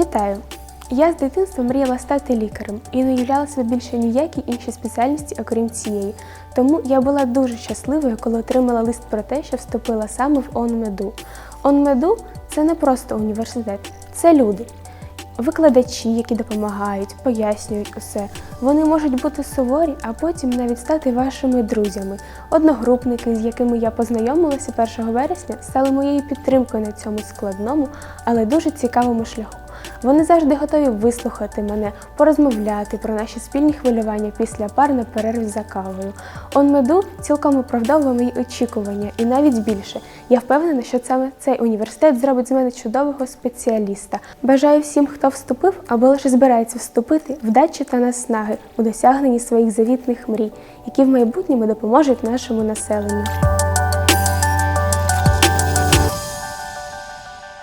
Пам'ятаю, я з дитинства мріяла стати лікарем і не уявляла себе більше ніякі інші спеціальності, окрім цієї. Тому я була дуже щасливою, коли отримала лист про те, що вступила саме в ОНМЕДУ. ОНМЕДУ це не просто університет, це люди. Викладачі, які допомагають, пояснюють усе. Вони можуть бути суворі, а потім навіть стати вашими друзями. Одногрупники, з якими я познайомилася 1 вересня, стали моєю підтримкою на цьому складному, але дуже цікавому шляху. Вони завжди готові вислухати мене, порозмовляти про наші спільні хвилювання після пар на перерві за кавою. ОНМЕДУ цілком оправдовує мої очікування і навіть більше. Я впевнена, що саме цей університет зробить з мене чудового спеціаліста. Бажаю всім, хто вступив або лише збирається вступити, вдачі та наснаги у досягненні своїх завітних мрій, які в майбутньому допоможуть нашому населенню.